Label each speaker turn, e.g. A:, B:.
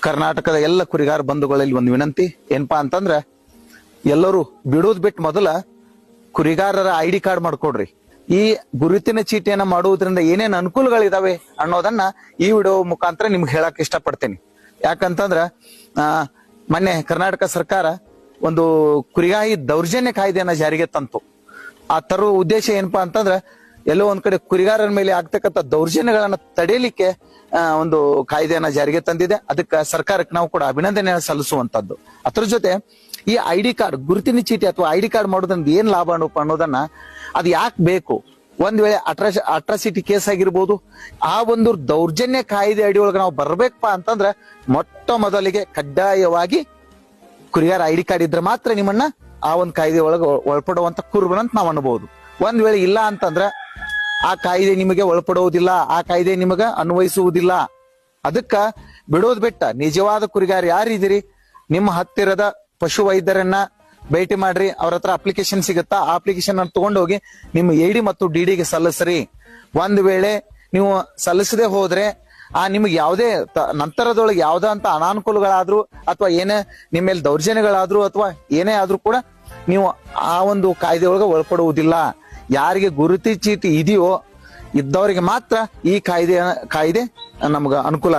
A: ಕರ್ನಾಟಕದ ಎಲ್ಲ ಕುರಿಗಾರ ಬಂಧುಗಳಲ್ಲಿ ಒಂದು ವಿನಂತಿ, ಏನಪ್ಪಾ ಅಂತಂದ್ರ ಎಲ್ಲರೂ ಬಿಡೋದ್ ಬಿಟ್ಟು ಮೊದಲ ಕುರಿಗಾರರ ಐ ಡಿ ಕಾರ್ಡ್ ಮಾಡ್ಕೊಡ್ರಿ. ಈ ಗುರುತಿನ ಚೀಟಿಯನ್ನ ಮಾಡುವುದರಿಂದ ಏನೇನ್ ಅನುಕೂಲಗಳಿದಾವೆ ಅನ್ನೋದನ್ನ ಈ ವಿಡಿಯೋ ಮುಖಾಂತರ ನಿಮ್ಗೆ ಹೇಳಕ್ ಇಷ್ಟಪಡ್ತೇನೆ. ಯಾಕಂತಂದ್ರ, ಆ, ಮೊನ್ನೆ ಕರ್ನಾಟಕ ಸರ್ಕಾರ ಒಂದು ಕುರಿಗಾಯಿ ದೌರ್ಜನ್ಯ ಕಾಯ್ದೆಯನ್ನ ಜಾರಿಗೆ ತಂತು. ಆ ತರುವ ಉದ್ದೇಶ ಏನಪ್ಪಾ ಅಂತಂದ್ರ ಎಲ್ಲೋ ಒಂದ್ ಕಡೆ ಕುರಿಗಾರರ ಮೇಲೆ ಆಗ್ತಕ್ಕಂಥ ದೌರ್ಜನ್ಯಗಳನ್ನ ತಡೆಯಲಿಕ್ಕೆ ಒಂದು ಕಾಯ್ದೆಯನ್ನ ಜಾರಿಗೆ ತಂದಿದೆ. ಅದಕ್ಕೆ ಸರ್ಕಾರಕ್ಕೆ ನಾವು ಕೂಡ ಅಭಿನಂದನೆ ಸಲ್ಲಿಸುವಂತದ್ದು. ಅದ್ರ ಜೊತೆ ಈ ಐ ಡಿ ಕಾರ್ಡ್, ಗುರುತಿನ ಚೀಟಿ ಅಥವಾ ಐ ಡಿ ಕಾರ್ಡ್ ಮಾಡೋದ್ರಿಂದ ಏನ್ ಲಾಭ ಅನ್ನೋದನ್ನ ಅದು ಯಾಕೆ ಬೇಕು? ಒಂದ್ ವೇಳೆ ಅಟ್ರಾಸ್ ಅಟ್ರಾಸಿಟಿ ಕೇಸ್ ಆಗಿರ್ಬೋದು, ಆ ಒಂದು ದೌರ್ಜನ್ಯ ಕಾಯ್ದೆ ಒಳಗೆ ನಾವು ಬರ್ಬೇಕಪ್ಪ ಅಂತಂದ್ರೆ ಮೊಟ್ಟ ಮೊದಲಿಗೆ ಕಡ್ಡಾಯವಾಗಿ ಕುರಿಗಾರ ಐ ಡಿ ಕಾರ್ಡ್ ಇದ್ರೆ ಮಾತ್ರ ನಿಮ್ಮನ್ನ ಆ ಒಂದು ಕಾಯ್ದೆ ಒಳಗೆ ಒಳಪಡುವಂತ ಕುರುಬನಂತ ನಾವು ಅನ್ಬಹುದು ಒಂದ್ ವೇಳೆ ಇಲ್ಲ ಅಂತಂದ್ರ ಆ ಕಾಯ್ದೆ ನಿಮಗೆ ಒಳಪಡುವುದಿಲ್ಲ, ಆ ಕಾಯ್ದೆ ನಿಮಗೆ ಅನ್ವಯಿಸುವುದಿಲ್ಲ. ಅದಕ್ಕ ಬಿಡೋದ್ ಬಿಟ್ಟ ನಿಜವಾದ ಕುರಿಗಾರ ಯಾರಿದ್ದೀರಿ? ನಿಮ್ಮ ಹತ್ತಿರದ ಪಶು ವೈದ್ಯರನ್ನ ಭೇಟಿ ಮಾಡ್ರಿ, ಅವ್ರ ಹತ್ರ ಅಪ್ಲಿಕೇಶನ್ ಸಿಗುತ್ತಾ? ಆ ಅಪ್ಲಿಕೇಶನ್ ಅನ್ನು ತಗೊಂಡೋಗಿ ನಿಮ್ಮ ಎಡಿ ಮತ್ತು ಡಿಡಿಗೆ ಸಲ್ಲಿಸ್ರಿ. ಒಂದ್ ವೇಳೆ ನೀವು ಸಲ್ಲಿಸದೆ ಹೋದ್ರೆ, ಆ ನಿಮ್ಗೆ ಯಾವುದೇ ನಂತರದೊಳಗೆ ಯಾವ್ದೇ ಅಂತ ಅನಾನುಕೂಲಗಳಾದ್ರು ಅಥವಾ ಏನೇ ನಿಮ್ಮ ಮೇಲೆ ದೌರ್ಜನ್ಯಗಳಾದ್ರು ಅಥವಾ ಏನೇ ಆದ್ರೂ ಕೂಡ ನೀವು ಆ ಒಂದು ಕಾಯ್ದೆ ಒಳಗೆ ಒಳಪಡುವುದಿಲ್ಲ. ಯಾರಿಗೆ ಗುರುತಿ ಚೀಟಿ ಇದೆಯೋ ಇದ್ದವರಿಗೆ ಮಾತ್ರ ಈ ಕಾಯ್ದೆ ಕಾಯ್ದೆ ನಮ್ಗೆ ಅನುಕೂಲ